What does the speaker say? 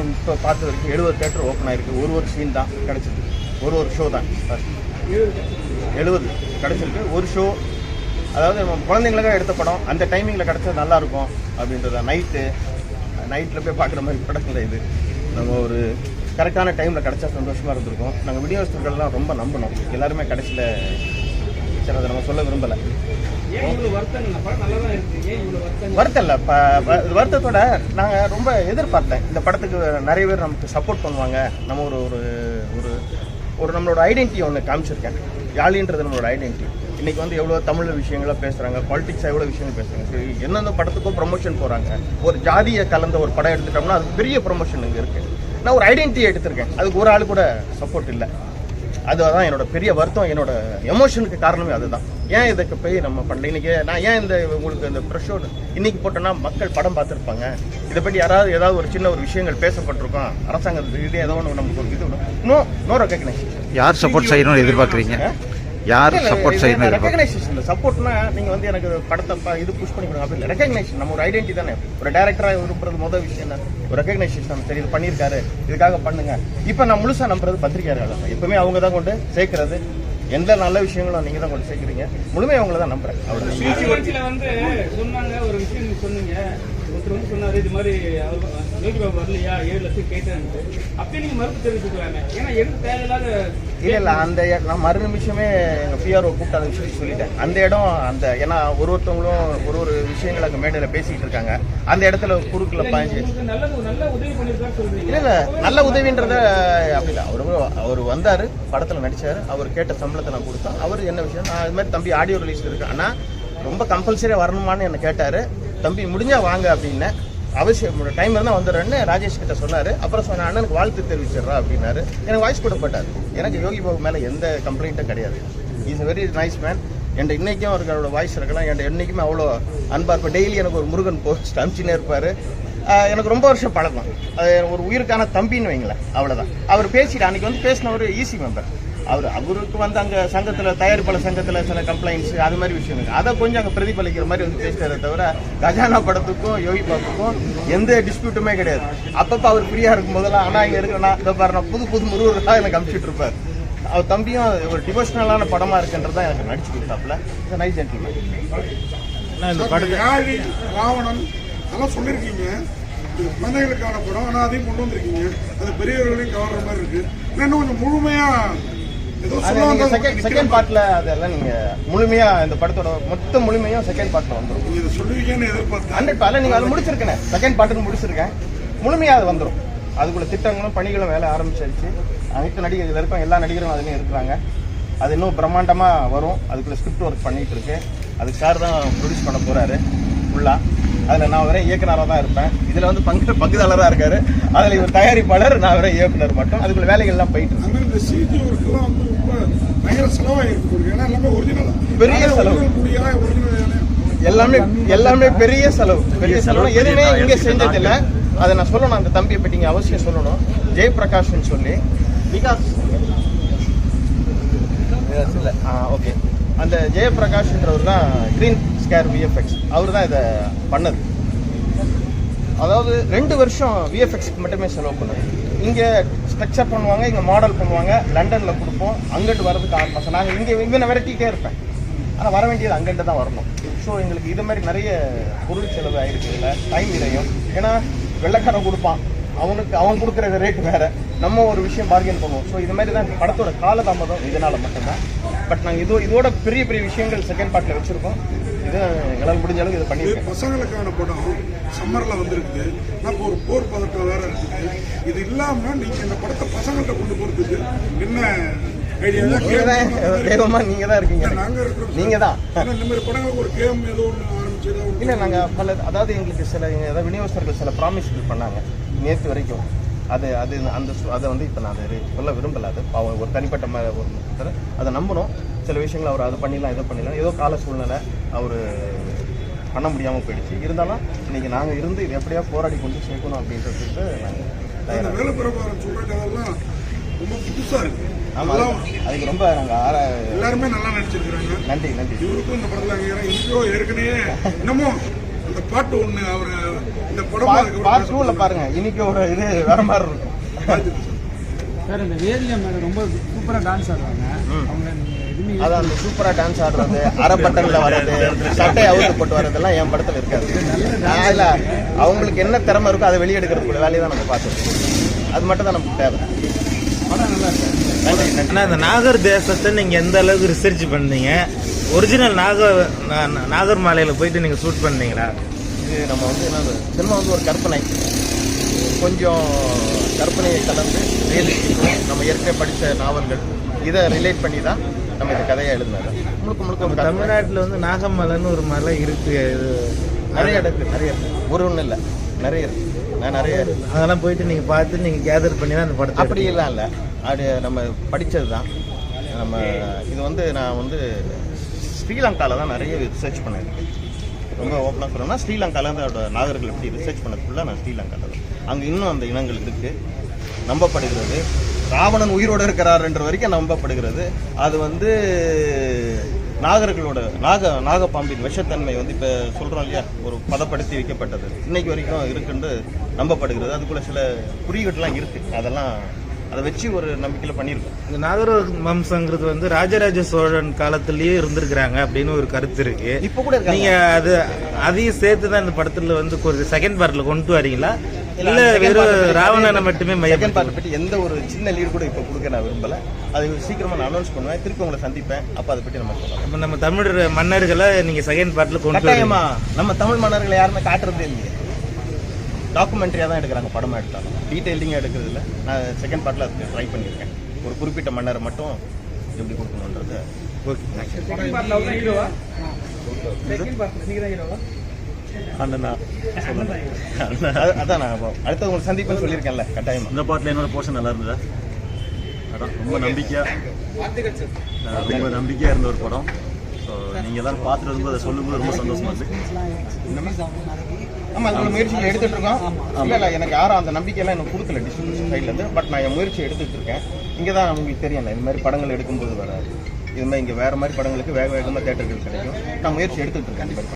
வரைக்கும் இப்போ பார்த்த வரைக்கும் எழுபது தேட்டர் ஓப்பன் ஆயிருக்கு. ஒரு ஒரு சீன் தான் கிடச்சிருக்கு. ஒரு ஒரு ஷோ தான் எழுபது கிடச்சிருக்கு. ஒரு ஷோ அதாவது நம்ம குழந்தைங்களுக்காக எடுத்த படம். அந்த டைமிங்கில் கிடச்சா நல்லாயிருக்கும் அப்படின்றத நைட்டு நைட்டில் போய் பார்க்குற மாதிரி படம் இது. நம்ம ஒரு கரெக்டான டைமில் கிடச்சா சந்தோஷமாக இருந்திருக்கும். நாங்கள் விநியோகஸ்தர்கள்லாம் ரொம்ப நம்பினோம் எல்லாருமே கடைசியில் சரி அதை நம்ம சொல்ல விரும்பலை. இப்போ வருத்தத்தோட நாங்கள் ரொம்ப எதிர்பார்த்தேன். இந்த படத்துக்கு நிறைய பேர் நமக்கு சப்போர்ட் பண்ணுவாங்க. நம்ம ஒரு ஒரு ஒரு ஒரு நம்மளோட ஐடென்டிட்டி ஒன்று காமிச்சிருக்கேன். யாழின்றது நம்மளோட ஐடென்டிட்டி இன்னைக்கு வந்து எவ்வளோ தமிழ் விஷயங்களா பேசுகிறாங்க பாலிடிக்ஸாக எவ்வளோ விஷயங்கள் பேசுகிறாங்க சரி எந்தெந்த படத்துக்கும் ப்ரொமோஷன் போகிறாங்க ஒரு ஜாதியை கலந்த ஒரு படம் எடுத்துட்டோம்னா அது பெரிய ப்ரொமோஷன் இங்கே இருக்குது நான் ஒரு ஐடென்டிட்டி எடுத்திருக்கேன். அதுக்கு ஒரு ஆள் கூட சப்போர்ட் இல்லை. அதுதான் என்னோட பெரிய வருத்தம் என்னோட எமோஷனுக்கு காரணமே அதுதான். ஏன் இதுக்கு போய் நம்ம பண்ணல? இன்னைக்கு நான் ஏன் இந்த உங்களுக்கு இந்த ப்ரெஷர் இன்னைக்கு போட்டோன்னா மக்கள் படம் பார்த்துருப்பாங்க. இதை பற்றி யாராவது ஏதாவது ஒரு சின்ன ஒரு விஷயங்கள் பேசப்பட்டிருக்கோம். அரசாங்கத்துக்கு இது ஏதோ ஒன்று நமக்கு ஒரு இது நோ நோ ரெக்கக்னைசேஷன் யார் சப்போர்ட் செய்யணும்னு எதிர்பார்க்குறீங்க? யார் சப்போர்ட் செய்யணும் இல்லை. சப்போர்ட்னா நீங்கள் வந்து எனக்கு படத்தை இது புஷ் பண்ணி கொடுங்க. அப்படி இல்லை. ரெக்கக்னைசேஷன் நம்ம ஒரு ஐடென்டி தானே. ஒரு டேரக்டராக விரும்புறது முதல் விஷயம் தான் ஒரு ரெக்கக்னைசேஷன் சரி இது பண்ணியிருக்காரு. இதுக்காக பண்ணுங்க. இப்போ நான் முழுசாக நம்புறது பத்திரிக்கையாளர்கள் தான். எப்பவுமே அவங்க தான் கொண்டு சேர்க்கறது. எந்த நல்ல விஷயங்களும் நீங்கள் தான் கொண்டு சேர்க்குறீங்க. முழுமையாக அவங்கள தான் நம்புறேன். அவ்வளோ நிகழ்ச்சியில வந்து சொன்னாங்க ஒரு விஷயம் நீங்க சொன்னீங்க. ஒருத்தர் வந்து சொன்னாரு இது மாதிரி அவர் வரலையா? ஏழு லட்சம் கேட்டேன்ட்டு. அப்படியே நீங்க மறுப்பு தெரிவிச்சுக்கலாமே. ஏன்னா எதுக்கு தேவையில்லாத இல்ல இல்ல அந்த இட- நான் மறு நிமிஷமே எங்க பிஆர்ஓ கூப்பிட்டு அந்த விஷயத்தை சொல்லிட்டேன். அந்த இடம் அந்த ஏன்னா ஒரு ஒருத்தவங்களும் ஒரு ஒரு விஷயங்கள் அங்க மேடையில பேசிட்டு இருக்காங்க. அந்த இடத்துல குறுக்குல சொல்றீங்க. இல்ல இல்ல நல்ல உதவின்றத அப்படி இல்லை அவரு அவர் வந்தாரு படத்துல நடிச்சாரு அவர் கேட்ட சம்பளத்தை நான் கொடுத்தேன். அவர் என்ன விஷயம் நான் இது மாதிரி தம்பி ஆடியோ ரிலீஸ் இருக்கு ஆனா ரொம்ப கம்பல்சரியா வரணுமான்னு என்ன கேட்டாரு. தம்பி முடிஞ்சா வாங்க அப்படின்னேன் அவசியம் டைம் இருந்தால் வந்துடுறேன்னு ராஜேஷ் கிட்ட சொன்னார். அப்புறம் சொன்ன அண்ணனுக்கு வாழ்த்து தெரிவிச்சிடுறா அப்படின்னாரு. எனக்கு வாய்ஸ் கொடுப்பட்டார் எனக்கு யோகி பாபு மேலே எந்த கம்ப்ளைண்ட்டும் கிடையாது. இஸ் வெரி நைஸ் மேன் என்கிட்ட இன்றைக்கும் அவர்களோட வாய்ஸ் இருக்கலாம். என் என்றைக்குமே அவ்வளோ அன்பாக இருப்பேன் டெய்லி எனக்கு ஒரு முருகன் போஸ்ட் அனுப்பிச்சுனே இருப்பார். எனக்கு ரொம்ப வருஷம் பழக்கம். அது ஒரு உயிருக்கான தம்பின்னு வைங்களேன். அவ்வளோதான் அவர் பேசிட்டு அன்றைக்கி வந்து பேசினவர் ஈசி மெம்பர் அவர் அவருக்கு வந்து அங்கே சங்கத்தில் தயாரிப்பாளர் சங்கத்தில் சில கம்ப்ளைண்ட்ஸ் அது மாதிரி விஷயம் இருக்கு அதை கொஞ்சம் அங்கே பிரதிபலிக்கிற மாதிரி வந்து பேசிட்டாரே தவிர கஜானா படத்துக்கும் யோகி பாப்புக்கும் எந்த டிஸ்பியூட்டுமே கிடையாது. அப்பப்போ அவர் ஃப்ரீயாக இருக்கும் போதெல்லாம் ஆனால் இங்கே இருக்கிறனா இதை பாரு நான் புது புது முருகர்களாக எனக்கு அனுப்பிச்சிட்டு இருப்பார். அவர் தம்பியும் ஒரு டிவோஷனலான படமாக இருக்குன்றதான் எனக்கு நடிச்சு கொடுத்தாப்புல. நைஸ் ஜென்டில்மேன் ராவணன் அதெல்லாம் சொல்லியிருக்கீங்க. இது குழந்தைகளுக்கான படம் ஆனால் அதையும் கொண்டு வந்திருக்கீங்க. அது பெரியவர்களையும் கவர்ற மாதிரி இருக்கு. நான் இன்னும் கொஞ்சம் முழுமையா ஏதோ சொல்ல வந்தது செகண்ட் செகண்ட் பார்ட்ல அதெல்லாம் நீங்க முழுமையா இந்த படத்தோட மொத்த முழுமையும் செகண்ட் பார்ட்ல வந்துரும். நீங்க இதை சொல்லுவீங்கன்னு எதிர்பார்த்தேன். ஹண்ட்ரட் பார்ட்ல நீங்க அது முடிச்சிருக்கேன் செகண்ட் பார்ட்டுக்கு முடிச்சிருக்கேன். முழுமையா அது வந்துரும். அதுக்குள்ள திட்டங்களும் பணிகளும் வேலை ஆரம்பிச்சிருச்சு அனைத்து நடிகர்கள் இருக்கோம் எல்லா நடிகரும் அதுலயும் இருக்கிறாங்க. அது இன்னும் பிரம்மாண்டமா வரும். அதுக்குள்ள ஸ்கிரிப்ட் ஒர்க் பண்ணிட்டு இருக்கு. அதுக்கு சார் தான் ப்ரொடியூஸ் பண்ண போறாரு. ஃபுல்லா அதுல நான் வரை இயக்குனராக தான் இருப்பேன். இதுல வந்து பங்கு பங்குதாரரா இருக்காரு. அதுல இவர் தயாரிப்பாளர் நான் வரை இயக்குனர் மட்டும். அதுக்குள்ள வேலைகள் எல்லாம் போயிட்டு இருக்கு இந்த சிஜி ஒர்க்கெல்லாம் வந்து ரொம்ப பயங்கர ஏன்னா எல்லாமே ஒரிஜினல் பெரிய செலவு. எல்லாமே எல்லாமே பெரிய செலவு. பெரிய செலவு எதுவுமே இங்க செஞ்சது இல்ல அதை நான் சொல்லணும். அந்த தம்பியை பற்றி இங்க அவசியம் சொல்லணும். ஜெயபிரகாஷ்னு சொல்லி. விகாஸ். ஓகே. அந்த ஜெயபிரகாஷ்ன்றவர் தான் க்ரீன் ஸ்கேர் விஎஃப்எக்ஸ் அவர் தான் இதை பண்ணது. அதாவது ரெண்டு வருஷம் விஎஃப்எக்ஸ்க்கு மட்டுமே செலவு பண்ணது. இங்கே ஸ்ட்ரக்சர் பண்ணுவாங்க இங்கே மாடல் பண்ணுவாங்க லண்டனில் கொடுப்போம் அங்கிட்டு வரதுக்கு ஆறு மாதம் நாங்கள் இங்கே இங்கே விரட்டிகிட்டே இருப்பேன். ஆனால் வர வேண்டியது அங்கிட்டு தான் வரணும். ஸோ எங்களுக்கு இது மாதிரி நிறைய பொருள் செலவு ஆகிருக்கு இதில். டைம் இறையும் ஏன்னா வெள்ளைக்காரன் கொடுப்பான். அவனுக்கு அவன் கொடுக்குற ரேட் வேறு. நம்ம ஒரு விஷயம் பார்கெயின் பண்ணுவோம். ஸோ இது மாதிரி தான் படத்தோட காலதாமதம் இதனால் மட்டும்தான். பட் நாங்கள் இதோ இதோட பெரிய பெரிய விஷயங்கள் செகண்ட் பார்ட்டில் வச்சுருக்கோம். இது எங்களால் முடிஞ்ச அளவுக்கு இதை பண்ணியிருக்கேன். பசங்களுக்கான படம். சம்மர்ல வந்திருக்குது. இப்போ ஒரு போர் பதட்டம் வேற இருக்குது. இது இல்லாம நீங்க இந்த படத்தை பசங்கள்ட்ட கொண்டு போறதுக்கு என்ன ஐடியா நீங்கள் தான் நீங்கள் இருக்கீங்க. நாங்க நீங்கள் தான். இல்லை நாங்கள் பல அதாவது எங்களுக்கு சில ஏதாவது விநியோகஸ்தர்கள் சில ப்ராமிஸ்கள் பண்ணாங்க. நேற்று வரைக்கும். அது அது அந்த அதை வந்து இப்போ நான் அதை சொல்ல விரும்பல. அது அவங்க ஒரு தனிப்பட்ட ஒரு அதை நம்பணும் சில விஷயங்கள் அவர் அதை பண்ணிடலாம் இதை பண்ணிடலாம். ஏதோ கால சூழ்நிலை அவர் பண்ண முடியாமல் போயிடுச்சு. இருந்தாலும் இன்னைக்கு நாங்கள் இருந்து இது எப்படியா போராடி கொண்டு சேர்க்கணும் அப்படின்றதுக்கு நாங்கள் அந்த தயாராக வேலை பிரபாரம் சொல்ற கதெல்லாம் ரொம்ப புதுசா இருக்கு. ஆமாம் அதுக்கு ரொம்ப நாங்கள் ஆர எல்லாருமே நல்லா நடிச்சிருக்கிறாங்க. நன்றி நன்றி. இவருக்கும் இந்த படத்துல அங்கீகாரம் இன்ட்ரோ ஏற்கனவே இன்னமும் இந்த பாட்டு ஒண்ணு அவர் இந்த படம் பார்ட் டூல பாருங்க. இன்னைக்கு ஒரு இது வேற மாதிரி இருக்கும். சார் இந்த வேதியா மேடம் ரொம்ப சூப்பரா டான்ஸ் ஆடுறாங்க. ம். அவங்க நீங்க எதுவுமே அது அந்த சூப்பரா டான்ஸ் ஆடுறது அரை பட்டன்ல வர்றது சட்டை அவுத்து போட்டு வர்றதெல்லாம் என் படத்துல இருக்காது. அதுல அவங்களுக்கு என்ன திறமை இருக்கோ அதை வெளியெடுக்கிறதுக்குள்ள வேலையை தான் நம்ம பார்த்துருக்கோம் அது மட்டும் தான் நமக்கு தேவை. படம் நல்லா இருக்கு. நன்றி நன்றி. ஆனா இந்த நாகர் தேசத்தை நீங்க எந்த அளவுக்கு ரிசர்ச் பண்ணீங்க? ஒரிஜினல் நாகர் நாகர் மாலையில போயிட்டு நீங்க ஷூட் பண்ணீங்களா? இது நம்ம வந்து என்ன சினிமா வந்து ஒரு கற்பனை. கொஞ்சம் கற்பனையை கலந்து ரியலிஸ்டிக்கும் நம்ம ஏற்கனவே படித்த நாவல்கள் இதை ரிலேட் பண்ணி தான் நம்ம இந்த கதையை எழுதினாரு முழுக்க முழுக்க. தமிழ்நாட்டுல வந்து நாகமலைன்னு ஒரு மலை இருக்கு இது நிறைய இடத்துக்கு நிறைய இருக்கு. ஒரு ஒன்றும் இல்லை நிறைய இருக்கு. நான் நிறைய அதெல்லாம் போயிட்டு நீங்க பார்த்து நீங்க கேதர் பண்ணி தான் அந்த படத்தை அப்படி எல்லாம் இல்லை. அது நம்ம படித்தது தான் நம்ம இது வந்து நான் வந்து ஸ்ரீலங்காவில் தான் நிறைய ரிசர்ச் பண்ணியிருக்கேன். ரொம்ப ஓப்பனாக சொல்லணும்னா ஸ்ரீலங்காவில் அதோட நாகர்கள் எப்படி ரிசர்ச் பண்ணதுக்குள்ள நான் ஸ்ரீலங்காவில் தான் அங்கே இன்னும் அந்த இனங்கள் இருக்குது நம்பப்படுகிறது. ராவணன் உயிரோடு இருக்கிறாருன்ற வரைக்கும் நம்பப்படுகிறது. அது வந்து நாகர்களோட நாக நாகப்பாம்பின் விஷத்தன்மை வந்து இப்போ சொல்கிறோம் இல்லையா? ஒரு பதப்படுத்தி வைக்கப்பட்டது. இன்னைக்கு வரைக்கும் இருக்குன்னு நம்பப்படுகிறது. அதுக்குள்ள சில குறியீடுலாம் இருக்குது அதெல்லாம் அதை வச்சு ஒரு நம்பிக்கையில் பண்ணியிருக்கோம். இந்த நாகர வம்சங்கிறது வந்து ராஜராஜ சோழன் காலத்திலேயே இருந்திருக்கிறாங்க அப்படின்னு ஒரு கருத்து இருக்கு. இப்போ கூட நீங்க அது அதையும் சேர்த்து தான் இந்த படத்துல வந்து ஒரு செகண்ட் பார்ட்ல கொண்டு வரீங்களா? இல்ல வெறும் ராவணனை மட்டுமே செகண்ட் பார்ட் பற்றி எந்த ஒரு சின்ன லீடு கூட இப்போ கொடுக்க நான் விரும்பல. அது சீக்கிரமா நான் அனௌன்ஸ் பண்ணுவேன். திருப்பி உங்களை சந்திப்பேன். அப்போ அதை பற்றி நம்ம சொல்லலாம். அப்ப நம்ம தமிழ் மன்னர்களை நீங்க செகண்ட் பார்ட்ல கொண்டு நம்ம தமிழ் மன்னர்களை யாருமே காட்டுறதே இல்லையே. டாக்குமெண்ட்ரியாக தான் எடுக்கிறாங்க படமா எடுத்தாலும். டீட்டெயிலிங்காக எடுக்கிறது இல்லை நான் செகண்ட் பார்ட்டில் அதுக்கு ட்ரை பண்ணியிருக்கேன். ஒரு குறிப்பிட்ட மன்னரை மட்டும் எப்படி கொடுக்கணுன்றது ஓகே அண்ணனா. அது- அதான் நான் இப்போ அடுத்து உங்களுக்கு சந்திப்பேன்னு சொல்லியிருக்கேன்ல கட்டாயமா. இந்த பாட்டில் என்னோட போர்ஷன் நல்லா இருந்ததா? அதான் ரொம்ப நம்பிக்கையா வாழ்த்துக்கள் சார் அஹ் ரொம்ப நம்பிக்கையா இருந்த ஒரு படம். ஸோ நீங்க எல்லாரும் பார்த்துட்டு வரும்போது அதை சொல்லும்போது ரொம்ப சந்தோஷமா இருக்கு. ஆமா அதுக்குள்ள முயற்சிகள் எடுத்துட்டு இருக்கோம். இல்ல இல்ல எனக்கு யாரும் அந்த நம்பிக்கையெல்லாம் எனக்கு கொடுக்கல டிஸ்ட்ரிபியூஷன் சைட்ல இருந்து. பட் நான் என் முயற்சி எடுத்துட்டு இருக்கேன். இங்க தான் உங்களுக்கு தெரியும் இந்த மாதிரி படங்கள் எடுக்கும்போது வராது. இது மாதிரி இங்க வேற மாதிரி படங்களுக்கு வேக வேகமா தேட்டர்கள் கிடைக்கும். நான் முயற்சி எடுத்துட்டு இருக்கேன்.